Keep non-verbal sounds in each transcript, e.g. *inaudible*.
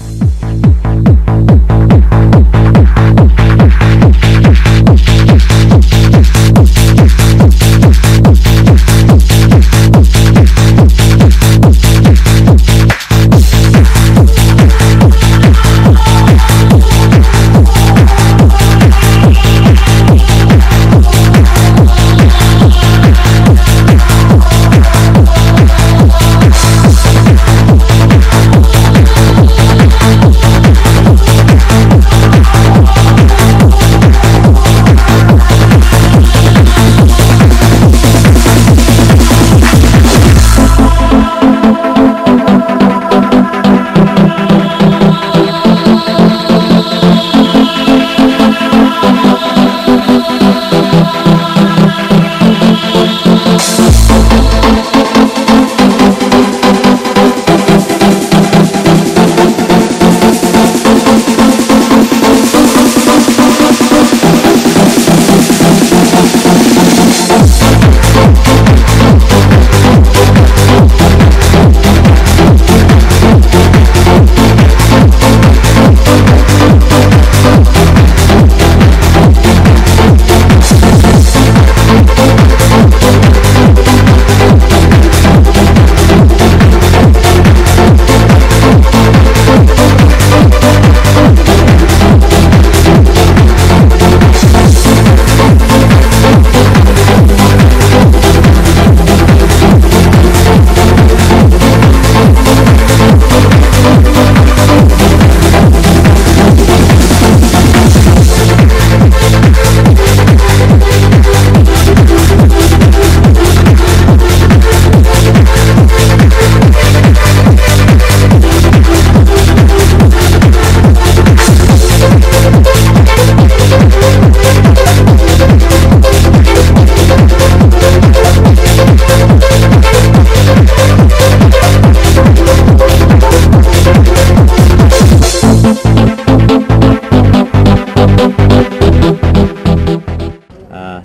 ఆ,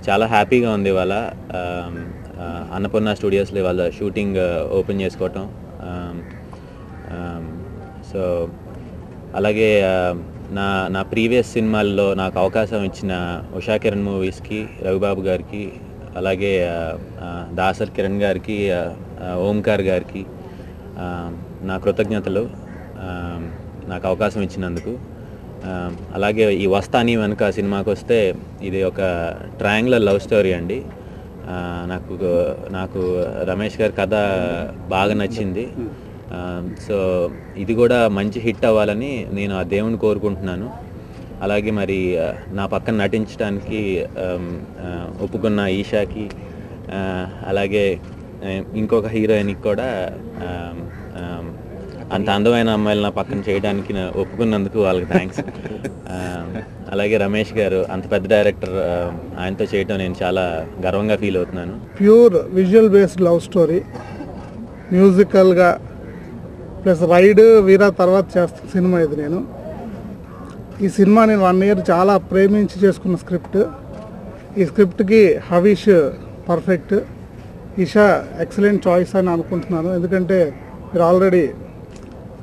చాలా హ్యాపీగా ఉంది ఇవాళ. అన్నపూర్ణ స్టూడియోస్లో ఇవాళ షూటింగ్ ఓపెన్ చేసుకోవటం. సో అలాగే నా నా ప్రీవియస్ సినిమాల్లో నాకు అవకాశం ఇచ్చిన ఉషా కిరణ్ మూవీస్కి రవిబాబు గారికి అలాగే దాసర్ కిరణ్ గారికి ఓంకార్ గారికి నా కృతజ్ఞతలు. నాకు అవకాశం ఇచ్చినందుకు. అలాగే ఈ వస్తాని వెనుక సినిమాకి వస్తే ఇది ఒక ట్రయాంగులర్ లవ్ స్టోరీ అండి. నాకు నాకు రమేష్ గారి కథ బాగా నచ్చింది. సో ఇది కూడా మంచి హిట్ అవ్వాలని నేను ఆ దేవుని కోరుకుంటున్నాను. అలాగే మరి నా పక్కన నటించడానికి ఒప్పుకున్న ఈషాకి అలాగే ఇంకొక హీరోయిన్కి కూడా అంత అందమైన అమ్మాయిలు నా పక్కన చేయడానికి ఒప్పుకున్నందుకు వాళ్ళకి థ్యాంక్స్ *laughs* అలాగే రమేష్ గారు అంత పెద్ద డైరెక్టర్ ఆ, ఆయనతో చేయటం నేను చాలా గర్వంగా ఫీల్ అవుతున్నాను. Pure visual based love story మ్యూజికల్గా plus ride వీరా తర్వాత చేస్తున్న సినిమా ఇది నేను. ఈ సినిమా నేను వన్ ఇయర్ చాలా ప్రేమించి చేసుకున్న స్క్రిప్ట్ ఈ స్క్రిప్ట్కి Havish perfect Isha excellent choice అని అనుకుంటున్నాను. ఎందుకంటే మీరు ఆల్రెడీ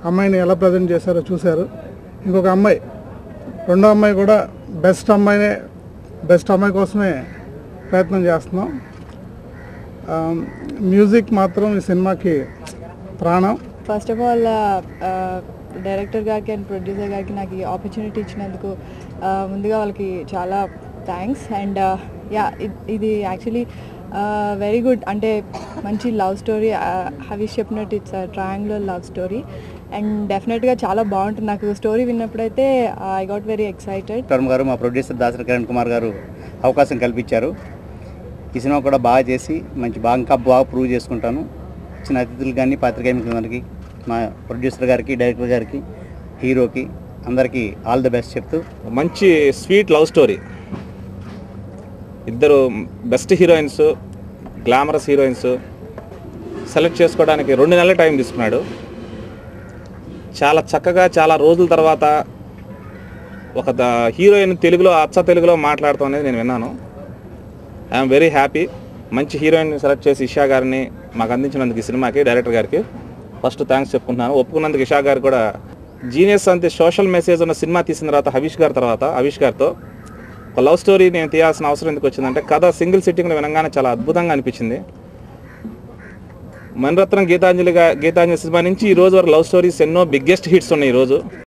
అమ్మాయిని ఎలా ప్రజెంట్ చేశారో చూశారు. ఇంకొక అమ్మాయి రెండో అమ్మాయి కూడా బెస్ట్ అమ్మాయినే బెస్ట్ అమ్మాయి కోసమే ప్రయత్నం చేస్తున్నాం. మ్యూజిక్ మాత్రం ఈ సినిమాకి ప్రాణం. ఫస్ట్ ఆఫ్ ఆల్ డైరెక్టర్ గారికి అండ్ ప్రొడ్యూసర్ గారికి నాకు ఈ ఆపర్చునిటీ ఇచ్చినందుకు ముందుగా వాళ్ళకి చాలా థ్యాంక్స్. అండ్ యా ఇది యాక్చువల్లీ వెరీ గుడ్ అంటే మంచి లవ్ స్టోరీ హవీష్ చెప్పినట్టు it's triangular love story and డెఫినెట్గా చాలా బాగుంటుంది. నాకు స్టోరీ విన్నప్పుడైతే ఐ గాట్ వెరీ ఎక్సైటెడ్ టర్మ్ గారు మా ప్రొడ్యూసర్ దాసరి కిరణ్ కుమార్ గారు అవకాశం కల్పించారు. ఈ సినిమా కూడా బాగా చేసి మంచి బాగా ఇంకా బాగా ప్రూవ్ చేసుకుంటాను. ఇచ్చిన అతిథులు కానీ పాత్రికేయ మిత్రులందరికీ మా ప్రొడ్యూసర్ గారికి డైరెక్టర్ గారికి హీరోకి అందరికీ ఆల్ ది బెస్ట్ చెప్తూ. మంచి స్వీట్ లవ్ స్టోరీ ఇద్దరు best heroines glamorous heroines select చేసుకోవడానికి రెండు నెలల టైం తీసుకున్నాడు. చాలా చక్కగా చాలా రోజుల తర్వాత ఒక ద- హీరోయిన్ తెలుగులో అచ్చ తెలుగులో మాట్లాడటం అనేది నేను విన్నాను. ఐఎమ్ వెరీ హ్యాపీ మంచి హీరోయిన్ సెలెక్ట్ చేసి ఇషా గారిని మాకు అందించినందుకు ఈ సినిమాకి డైరెక్టర్ గారికి. ఫస్ట్ థ్యాంక్స్ చెప్పుకుంటున్నాను. ఒప్పుకున్నందుకు ఇషా గారు కూడా జీనియస్ అంతే సోషల్ మెసేజ్ ఉన్న సినిమా తీసిన తర్వాత హవీష్ గారి తర్వాత హవీష్ గారితో ఒక లవ్ స్టోరీ నేను తీయాల్సిన అవసరం ఎందుకు వచ్చిందంటే కథ సింగిల్ సిట్టింగ్లో వినగానే చాలా అద్భుతంగా అనిపించింది. మణిరత్నం గీతాంజలిగా గీతాంజలి సినిమా నుంచి ఈ రోజు వరకు లవ్ స్టోరీస్ ఎన్నో బిగ్గెస్ట్ హిట్స్ ఉన్నాయి ఈరోజు రోజు.